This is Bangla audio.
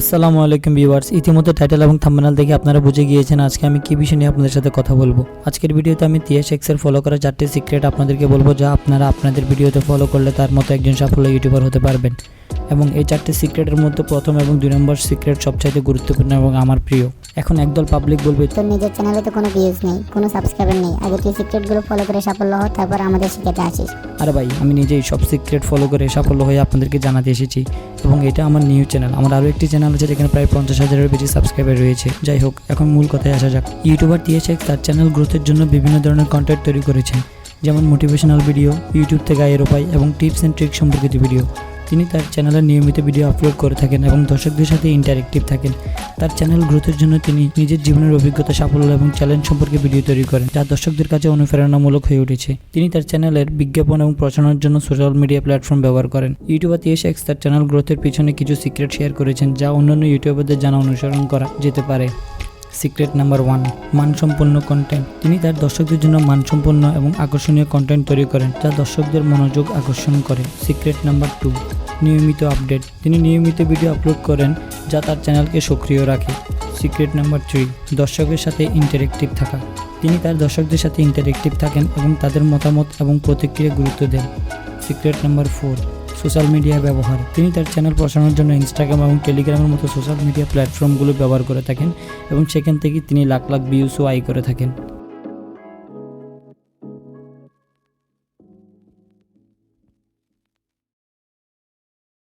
আসসালামু আলাইকুম ভিউয়ার্স। ইতিমধ্যে টাইটেল এবং থাম্বনেল দেখে আপনারা বুঝে গিয়েছেন আজকে আমি কী বিষয় নিয়ে আপনাদের সাথে কথা বলব। আজকের ভিডিওতে আমি টিএস এক্সের ফলো করা চারটি সিক্রেট আপনাদেরকে বলব যা আপনারা আপনাদের ভিডিওতে ফলো করলে তার মতো একজন সাফল্য ইউটিউবার হতে পারবেন। এবং এই চারটি সিক্রেটের মধ্যে প্রথম এবং দুই নম্বর সিক্রেট সবচাইতে গুরুত্বপূর্ণ এবং আমার প্রিয়। এখন একদল পাবলিক বলবে তোর নিজের চ্যানেলে তো কোনো ভিউজ নেই কোনো সাবস্ক্রাইবার নেই। আগে তুই সিক্রেটগুলো ফলো করে সাফল্য হ তারপর আমাদের শিখাতে আসিস। আরে ভাই আমি নিজেই সব সিক্রেট ফলো করে সাফল্য হয়ে আপনাদেরকে জানাতে এসেছি। এবং এটা আমার নিউ চ্যানেল আমার আরও একটি চ্যানেল আছে যেখানে প্রায় পঞ্চাশ হাজারের বেশি সাবস্ক্রাইবার রয়েছে। যাই হোক এখন মূল কথায় আসা যাক। ইউটিউবার টিএসএক তার চ্যানেল গ্রোথের জন্য বিভিন্ন ধরনের কন্টেন্ট তৈরি করেছে। যেমন মোটিভেশনাল ভিডিও ইউটিউব থেকে আয়ের উপায় এবং টিপস অ্যান্ড ট্রিক সম্পর্কিত ভিডিও তিনি তার চ্যানেলে নিয়মিত ভিডিও আপলোড করে থাকেন এবং দর্শকদের সাথে ইন্টারেক্টিভ থাকেন। তার চ্যানেল গ্রোথের জন্য তিনি নিজের জীবনের অভিজ্ঞতা, সাফল্য এবং চ্যালেঞ্জ সম্পর্কে ভিডিও তৈরি করেন, যা দর্শকদের কাছে অনুপ্রেরণামূলক হয়ে উঠেছে। তিনি তার চ্যানেলের বিজ্ঞাপন এবং প্রচারণার জন্য সোশ্যাল মিডিয়া প্ল্যাটফর্ম ব্যবহার করেন। ইউটিউবার টিএস এক্স তার চ্যানেল গ্রোথের পিছনে কিছু সিক্রেট শেয়ার করেছেন, যা অন্যান্য ইউটিউবারদের জানা অনুসরণ করা যেতে পারে। সিক্রেট নাম্বার ওয়ান মানসম্পন্ন কন্টেন্ট তিনি তার দর্শকদের জন্য মানসম্পন্ন এবং আকর্ষণীয় কন্টেন্ট তৈরি করেন, যা দর্শকদের মনোযোগ আকর্ষণ করে। সিক্রেট নাম্বার টু নিয়মিত আপডেট। তিনি নিয়মিত ভিডিও আপলোড করেন, যা তার চ্যানেলকে সক্রিয় রাখে। সিক্রেট নাম্বার থ্রি দর্শকের সাথে ইন্টারেক্টিভ থাকা। তিনি তার দর্শকদের সাথে ইন্টারেক্টিভ থাকেন এবং তাদের মতামত এবং প্রতিক্রিয়া গুরুত্ব দেন। Secret number four social media ব্যবহার। তিনি তার চ্যানেল প্রসারণের জন্য ইনস্টাগ্রাম এবং টেলিগ্রামের মতো সোশ্যাল মিডিয়া প্ল্যাটফর্মগুলো ব্যবহার করে থাকেন এবং সেখান থেকে তিনি লাখ লাখ ভিউসও আয় করে থাকেন।